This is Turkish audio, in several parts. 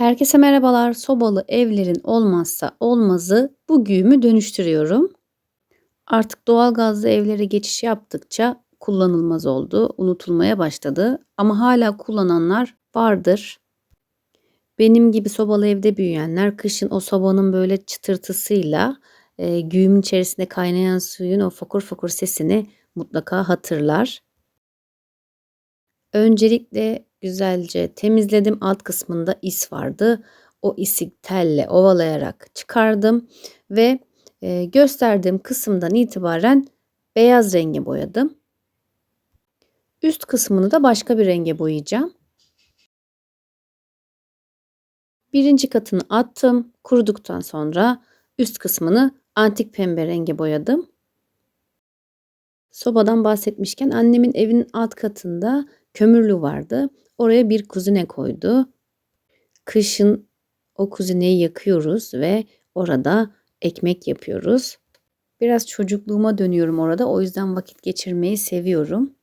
Herkese merhabalar. Sobalı evlerin olmazsa olmazı bu güğümü dönüştürüyorum. Artık doğalgazlı evlere geçiş yaptıkça kullanılmaz oldu, unutulmaya başladı ama hala kullananlar vardır. Benim gibi sobalı evde büyüyenler kışın o sobanın böyle çıtırtısıyla e, güğümün içerisinde kaynayan suyun o fokur fokur sesini mutlaka hatırlar. Öncelikle güzelce temizledim. Alt kısmında is vardı. O isi telle ovalayarak çıkardım ve e, gösterdiğim kısımdan itibaren beyaz renge boyadım. Üst kısmını da başka bir renge boyayacağım. Birinci katını attım. Kuruduktan sonra üst kısmını antik pembe renge boyadım. Sobadan bahsetmişken annemin evinin alt katında kömürlü vardı. Oraya bir kuzine koydu. Kışın o kuzineyi yakıyoruz ve orada ekmek yapıyoruz. Biraz çocukluğuma dönüyorum orada. O yüzden vakit geçirmeyi seviyorum.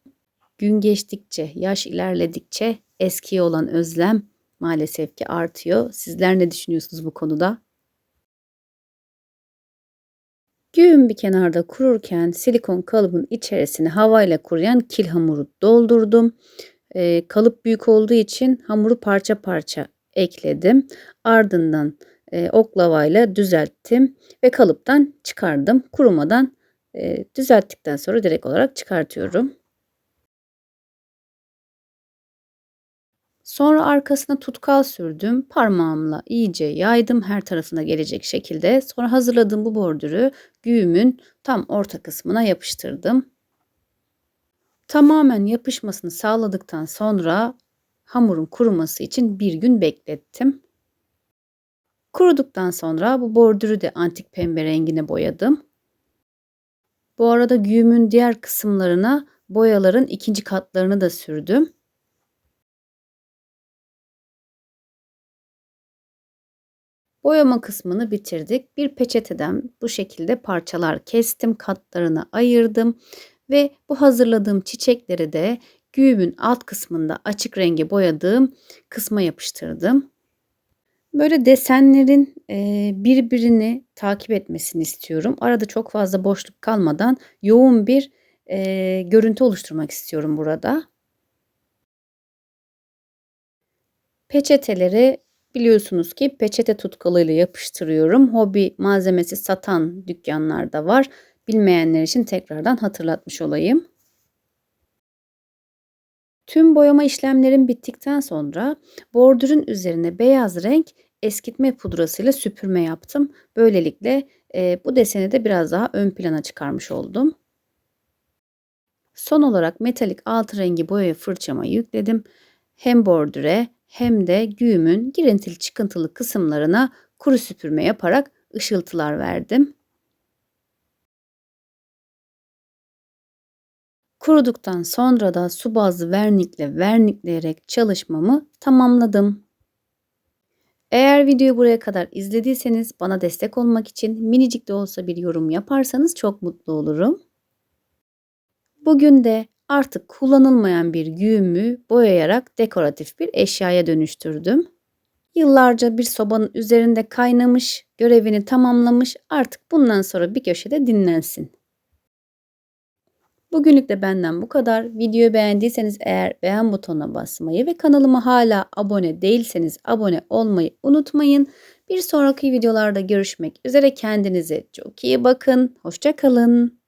Gün geçtikçe, yaş ilerledikçe eskiye olan özlem maalesef ki artıyor. Sizler ne düşünüyorsunuz bu konuda? Güğüm bir kenarda kururken silikon kalıbın içerisine havayla kuruyan kil hamuru doldurdum. E, kalıp büyük olduğu için hamuru parça parça ekledim. Ardından e, oklavayla düzelttim ve kalıptan çıkardım. Kurumadan e, düzelttikten sonra direkt olarak çıkartıyorum. Sonra arkasına tutkal sürdüm. Parmağımla iyice yaydım her tarafına gelecek şekilde. Sonra hazırladığım bu bordürü güğümün tam orta kısmına yapıştırdım. Tamamen yapışmasını sağladıktan sonra hamurun kuruması için bir gün beklettim. Kuruduktan sonra bu bordürü de antik pembe rengine boyadım. Bu arada güğümün diğer kısımlarına boyaların ikinci katlarını da sürdüm. Boyama kısmını bitirdik. Bir peçeteden bu şekilde parçalar kestim, katlarına ayırdım ve bu hazırladığım çiçekleri de güğümün alt kısmında açık rengi boyadığım kısma yapıştırdım. Böyle desenlerin birbirini takip etmesini istiyorum. Arada çok fazla boşluk kalmadan yoğun bir görüntü oluşturmak istiyorum burada. Peçeteleri biliyorsunuz ki peçete tutkalıyla yapıştırıyorum. Hobi malzemesi satan dükkanlarda var. Bilmeyenler için tekrardan hatırlatmış olayım. Tüm boyama işlemlerim bittikten sonra bordürün üzerine beyaz renk eskitme pudrasıyla süpürme yaptım. Böylelikle e, bu deseni de biraz daha ön plana çıkarmış oldum. Son olarak metalik altı rengi boya fırçama yükledim. Hem bordüre hem de güğümün girintili çıkıntılı kısımlarına kuru süpürme yaparak ışıltılar verdim. Kuruduktan sonra da su bazlı vernikle vernikleyerek çalışmamı tamamladım. Eğer videoyu buraya kadar izlediyseniz bana destek olmak için minicik de olsa bir yorum yaparsanız çok mutlu olurum. Bugün de artık kullanılmayan bir güğümü boyayarak dekoratif bir eşyaya dönüştürdüm. Yıllarca bir sobanın üzerinde kaynamış, görevini tamamlamış, artık bundan sonra bir köşede dinlensin. Bugünlük de benden bu kadar. Videoyu beğendiyseniz eğer beğen butonuna basmayı ve kanalıma hala abone değilseniz abone olmayı unutmayın. Bir sonraki videolarda görüşmek üzere kendinize çok iyi bakın. Hoşçakalın.